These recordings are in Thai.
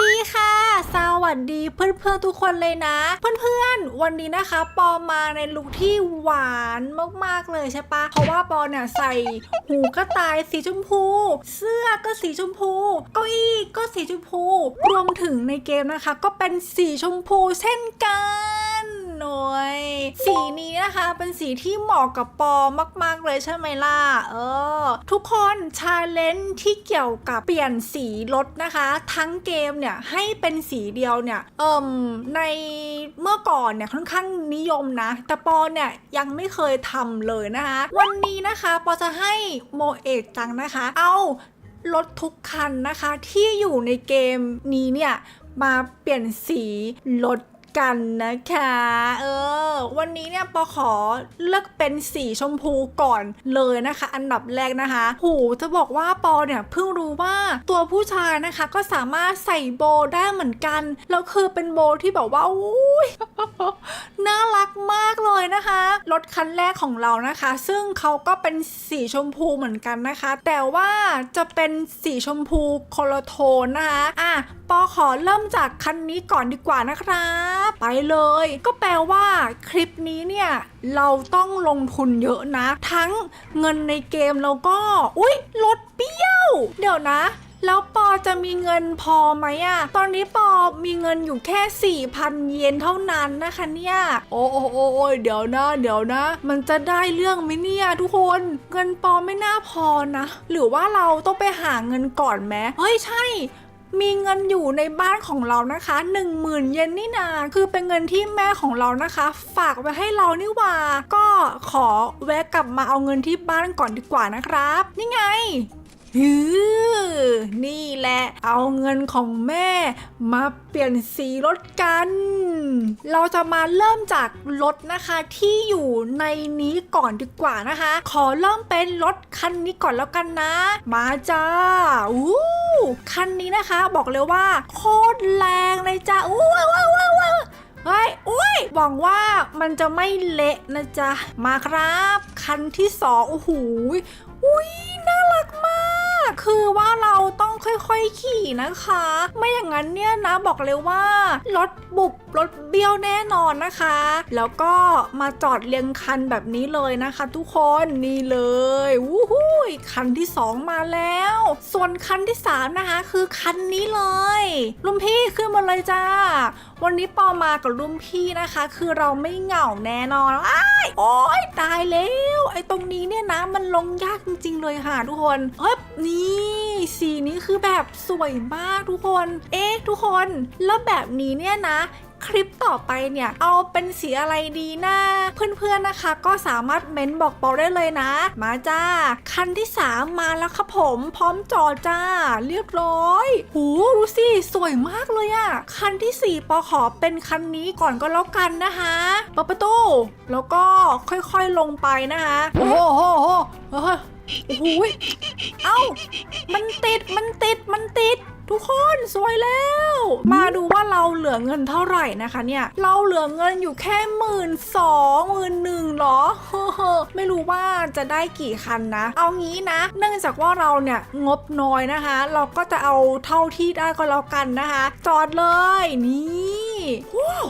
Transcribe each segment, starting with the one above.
ดีค่ะ สวัสดีเพื่อนๆทุกคนเลยนะ เพื่อนๆ วันนี้นะคะ ปอมาในลุคที่หวานมากๆเลยใช่ปะเพราะว่าปอเนี่ยใส่หูกระต่ายสีชมพู เสื้อก็สีชมพูเก้าอี้ก็สีชมพู รวมถึงในเกมนะคะ ก็เป็นสีชมพูเช่นกัน หน่อย สีนี้นะคะเป็นสีที่เหมาะกับปอมาก ๆ เลยใช่ไหมล่ะ เออ ทุกคนชาเลนจ์ที่เกี่ยวกับเปลี่ยนสีรถนะคะ ทั้งเกมเนี่ยให้เป็นสีเดียวเนี่ย เอิมในเมื่อก่อนเนี่ยค่อนข้างนิยมนะ แต่ปอเนี่ยยังไม่เคยทำเลยนะคะ วันนี้นะคะปอจะให้โมเอกจังนะคะ เอารถทุกคันนะคะที่อยู่ในเกมนี้เนี่ยมาเปลี่ยนสีรถ กันนะคะ เออ วันนี้เนี่ยปอขอเลือกเป็นสีชมพูก่อนเลยนะคะ อันดับแรกนะคะ หูจะบอกว่าปอเนี่ยเพิ่งรู้ว่าตัวผู้ชายนะคะก็สามารถใส่โบได้เหมือนกันแล้วคือเป็นโบที่แบบว่าอุ้ยน่ารักมากเลยนะคะรถคันแรกของเรานะคะ ซึ่งเขาก็เป็นสีชมพูเหมือนกันนะคะ แต่ว่าจะเป็นสีชมพูโคโลโทนนะคะอะ ปอขอเริ่มจากคันนี้ก่อนดีกว่านะครับ ไปเลย ก็แปลว่าคลิปนี้เนี่ย เราต้องลงทุนเยอะนะ ทั้งเงินในเกมแล้วก็ อุ๊ยรถเปี้ยว เดี๋ยวนะแล้วปอจะมีเงินพอไหมอะตอนนี้ปอมีเงินอยู่แค่ 4,000 เยนเท่านั้นนะคะเนี่ยโอ้โอ้โอ้โอ้เดี๋ยวนะ เดี๋ยวนะ มันจะได้เรื่องไหมเนี่ยทุกคน เงินปอไม่น่าพอนะ หรือว่าเราต้องไปหาเงินก่อนไหมเฮ้ยใช่ มีเงินอยู่ในบ้านของเรานะคะ 1 0,000 เยนนี่นาคือเป็นเงินที่แม่ของเรานะคะ ฝากไว้ให้เรานี่หว่า ก็ขอแวะกลับมาเอาเงินที่บ้านก่อนดีกว่านะครับ นี่ไงฮือนี่แหละ เอาเงินของแม่มาเปลี่ยนสีรถกัน เราจะมาเริ่มจากรถนะคะที่อยู่ในนี้ก่อนดีกว่านะคะ ขอเริ่มเป็นรถคันนี้ก่อนแล้วกันนะ มาจ้าอู้คันนี้นะคะบอกเลยว่า โคตรแรงเลยจ้าอู้ว้าวว้าวว้าวว้าวเฮ้ยอุ้ยหวังว่ามันจะไม่เละนะจ๊ะ มาครับ คันที่สองโอ้โหอุ้ยน่ารักมาก คือว่าเราต้องค่อยๆขี่นะคะ ไม่อย่างนั้นเนี่ยนะบอกเลยว่ารถบุบ รถเบี้ยวแน่นอนนะคะ แล้วก็มาจอดเรียงคันแบบนี้เลยนะคะ ทุกคนนี่เลยวู้ฮู้ยคันที่สองมาแล้ว ส่วนคันที่สามนะคะ คือคันนี้เลยลุงพี่ขึ้นมาเลยจ้า วันนี้ปอมากับรุ่นพี่นะคะ คือเราไม่เหงาแน่นอนอ้ายโอ๊ยตายแล้วไอ้ตรงนี้เนี่ยนะมันลงยากจริง ๆ เลยค่ะทุกคนเฮ้ยนี่สีนี้คือแบบสวยมากทุกคน เอ๊ะทุกคน แล้วแบบนี้เนี่ยนะ คลิปต่อไปเนี่ย เอาเป็นสีอะไรดีนะ เพื่อนๆนะคะ ก็สามารถเม้นบอกปอได้เลยนะ มาจ้า คันที่ 3 มาแล้วครับผมพร้อมจอดจ้า เรียบร้อยหูดูสิสวยมากเลยอะคันทีสี่ 4 ปอขอเป็นคันนี้ก่อนก็แล้วกันนะคะเปิดประตู แล้วก็ค่อยๆลงไปนะคะ โอ้โหโอ้โหเอ้ามันติดมันติดมันติด ทุกคนสวยแล้ว มาดูว่าเราเหลือเงินเท่าไหร่นะคะเนี่ย เราเหลือเงินอยู่แค่หมื่นสองหมื่นหนึ่งหรอ ไม่รู้ว่าจะได้กี่คันนะ เอางี้นะ เนื่องจากว่าเราเนี่ยงบน้อยนะคะ เราก็จะเอาเท่าที่ได้ก็แล้วกันนะคะ จอดเลยนี่ว้าว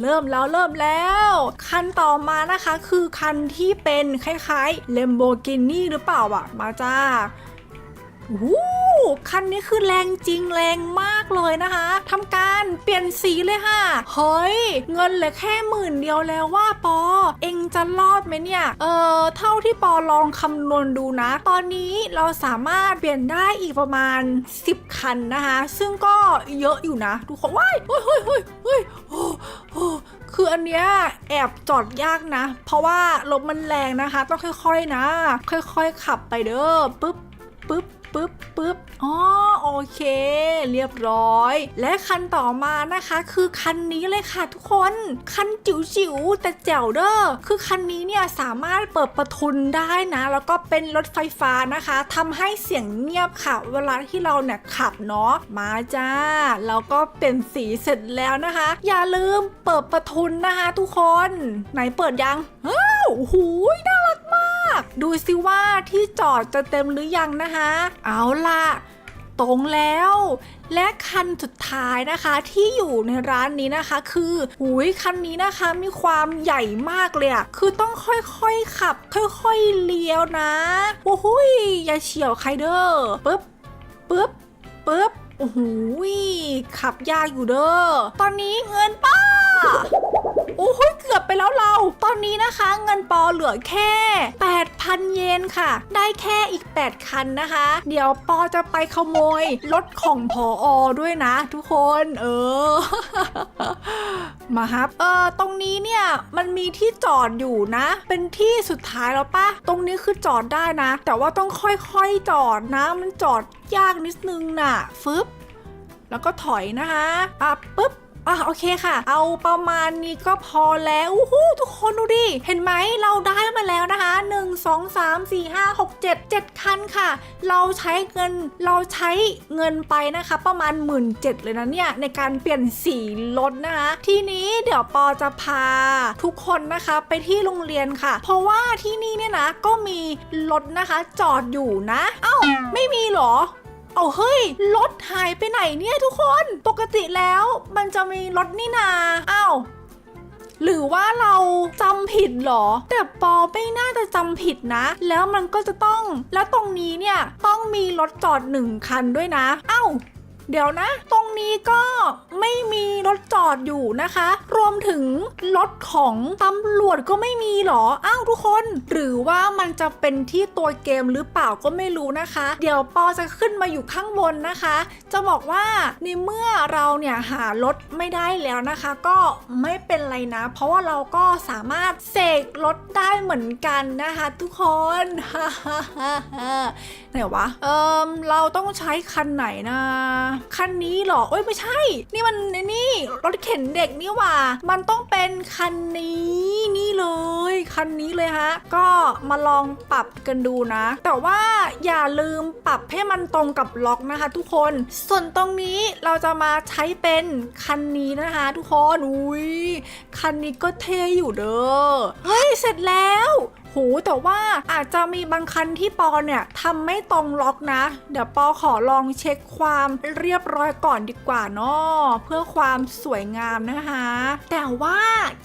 เริ่มแล้วเริ่มแล้ว คันต่อมานะคะคือคันที่เป็นคล้ายๆ Lamborghini หรือเปล่าอะมาจ้า วู้คันนี้คือแรงจริงแรงมากเลยนะคะทำการเปลี่ยนสีเลยค่ะ เฮ้ย เงินเหลือแค่หมื่นเดียวแล้วว่าปอ เองจะรอดไหมเนี่ย เออเท่าที่ปอลองคำนวณดูนะ ตอนนี้เราสามารถเปลี่ยนได้อีกประมาณ 10 คันนะคะ ซึ่งก็เยอะอยู่นะทุกคนว้ายเฮ้ยเฮ้ยเฮ้ยเฮ้ยคืออันเนี้ยแอบจอดยากนะ เพราะว่ารถมันแรงนะคะ ต้องค่อยๆนะ ค่อยๆขับไปเด้อปึ๊บปึ๊บ ปึ๊บปึ๊บอ๋อโอเค เรียบร้อย และคันต่อมานะคะคือคันนี้เลยค่ะทุกคน คันจิ๋วๆแต่แจ๋วเด้อคือคันนี้เนี่ยสามารถเปิดประทุนได้นะ แล้วก็เป็นรถไฟฟ้านะคะทำให้เสียงเงียบค่ะ เวลาที่เราเนี่ยขับเนาะมาจ้าแล้วก็เป็นสีเสร็จแล้วนะคะ อย่าลืมเปิดประทุนนะคะ ทุกคน ไหนเปิดยังอ้าวโอ้โหน่ารักมา ดูสิว่าที่จอดจะเต็มหรือยังนะคะ เอาล่ะ ตรงแล้ว และคันสุดท้ายนะคะที่อยู่ในร้านนี้นะคะ คือหุยคันนี้นะคะมีความใหญ่มากเลยอะคือต้องค่อยๆขับ ค่อยๆเลี้ยวนะโอ้โหยอย่าเฉียวใครเด้อปึ๊บปึ๊บปึ๊บโอ้โหยขับยากอยู่เด้อตอนนี้เงินป้า โอ้โหเกือบไปแล้วเรา ตอนนี้นะคะเงินปอเหลือแค่ 8,000 เยนค่ะ ได้แค่อีก 8 คันนะคะ เดี๋ยวปอจะไปขโมยรถของผออด้วยนะ ทุกคน เออ มาครับ เออตรงนี้เนี่ยมันมีที่จอดอยู่นะ เป็นที่สุดท้ายแล้วปะตรงนี้คือจอดได้นะ แต่ว่าต้องค่อยๆจอดนะ มันจอดยากนิดนึงน่ะ ฟึบแล้วก็ถอยนะคะอะปุ๊บ อะโอเคค่ะ เอาประมาณนี้ก็พอแล้วอู้หูทุกคนดูดิ เห็นไหมเราได้มาแล้วนะคะ 1 2 3 4 5 6 7 7 คันค่ะ เราใช้เงินเราใช้เงินไปนะคะ ประมาณ 1 7ื่นเลยนะเนี่ย ในการเปลี่ยนสีรถนะคะ ทีนี้เดี๋ยวปอจะพาทุกคนนะคะไปที่โรงเรียนค่ะ เพราะว่าที่นี่เนี่ยนะก็มีรถนะคะจอดอยู่นะ เอ้าไม่มีหรอ เอาเฮ้ยรถหายไปไหนเนี่ยทุกคน ปกติแล้วมันจะมีรถนี่นาอ้าวหรือว่าเราจำผิดเหรอ แต่ปอไม่น่าจะจำผิดนะ แล้วมันก็จะต้อง แล้วตรงนี้เนี่ย ต้องมีรถจอดหนึ่งคันด้วยนะ เอ้า เดี๋ยวนะ ตรงนี้ก็ไม่มีรถจอดอยู่นะคะ รวมถึงรถของตำรวจก็ไม่มีหรอ อ้าวทุกคน หรือว่ามันจะเป็นที่ตัวเกมหรือเปล่าก็ไม่รู้นะคะ เดี๋ยวปอจะขึ้นมาอยู่ข้างบนนะคะ จะบอกว่าในเมื่อเราเนี่ยหารถไม่ได้แล้วนะคะ ก็ไม่เป็นไรนะ เพราะว่าเราก็สามารถเสกรถได้เหมือนกันนะคะ ทุกคนไหนวะ เอิมเราต้องใช้คันไหนนะคันนี้เหรอเอ้ยไม่ใช่ นี่มันนี่รถเข็นเด็กนี่ว่า มันต้องเป็นคันนี้นี่เลย คันนี้เลยฮะ ก็มาลองปรับกันดูนะ แต่ว่าอย่าลืมปรับให้มันตรงกับล็อกนะคะ ทุกคน ส่วนตรงนี้เราจะมาใช้เป็นคันนี้นะคะ ทุกคน อุ้ยคันนี้ก็เท่อยู่เด้อ เฮ้ย เสร็จแล้ว หแต่ว่าอาจจะมีบางคันที่ปอเนี่ยทำไม่ตรงล็อกนะ เดี๋ยวปอขอลองเช็คความเรียบร้อยก่อนดีกว่าเนาะเพื่อความสวยงามนะคะ แต่ว่า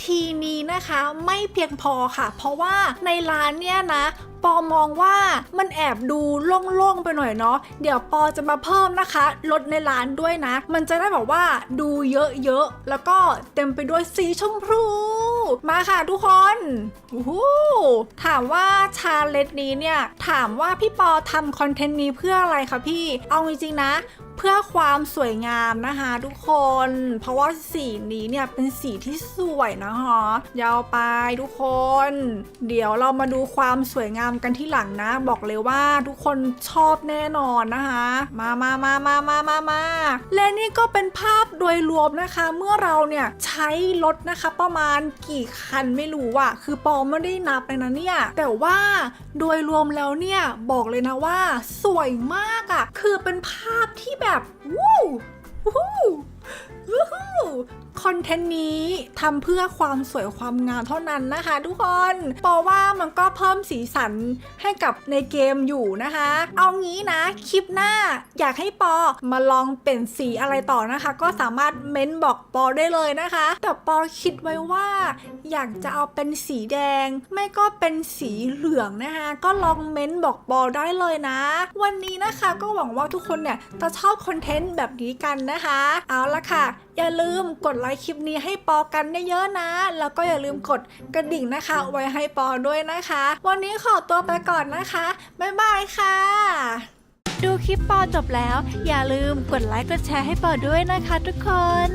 ทีนี้นะคะไม่เพียงพอค่ะ เพราะว่าในร้านเนี่ยนะปอมองว่ามันแอบดูโล่งๆไปหน่อยเนาะเดี๋ยวปอจะมาเพิ่มนะคะรถในร้านด้วยนะ มันจะได้แบบว่าดูเยอะๆแล้วก็เต็มไปด้วยสีชมพู มาค่ะทุกคนโอ้ถามว่าชาเลนจ์นี้เนี่ย ถามว่าพี่ปอทำคอนเทนต์นี้เพื่ออะไรคะพี่ เอาจริงๆนะ พื่อความสวยงามนะคะทุกคน เพราะว่าสีนี้เนี่ยเป็นสีที่สวยนะคะยาวไปทุกคน เดี๋ยวเรามาดูความสวยงามกันที่หลังนะ บอกเลยว่าทุกคนชอบแน่นอนนะคะ มามามามามามามาและนี่ก็เป็นภาพโดยรวมนะคะ เมื่อเราเนี่ยใช้รถนะคะประมาณกี่คันไม่รู้อะคือปอไม่ได้นับเลยนะเนี่ย แต่ว่าโดยรวมแล้วเนี่ยบอกเลยนะว่า สวยมากอะคือเป็นภาพที่แบบวู้วู้วู้ฮู้ค อนเทนต์นี้ทำเพื่อความสวยความงามเท่านั้นนะคะ ทุกคนปอว่ามันก็เพิ่มสีสันให้กับในเกมอยู่นะคะ เอางี้นะคลิปหน้าอยากให้ปอมาลองเปลี่ยนสีอะไรต่อนะคะ ก็สามารถเม้นบอกปอได้เลยนะคะ แต่ปอคิดไว้ว่า อยากจะเอาเป็นสีแดง ไม่ก็เป็นสีเหลืองนะคะ ก็ลองเม้นบอกปอได้เลยนะ วันนี้นะคะก็หวังว่าทุกคนเนี่ยจะชอบคอนเทนต์แบบนี้กันนะคะ เอาละค่ะ อย่าลืมกดไลค์คลิปนี้ให้ปอกันเยอะๆนะ แล้วก็อย่าลืมกดกระดิ่งนะคะ ไว้ให้ปอด้วยนะคะ วันนี้ขอตัวไปก่อนนะคะ บ๊ายบายค่ะ ดูคลิปปอจบแล้ว อย่าลืมกดไลค์กดแชร์ให้ปอด้วยนะคะทุกคน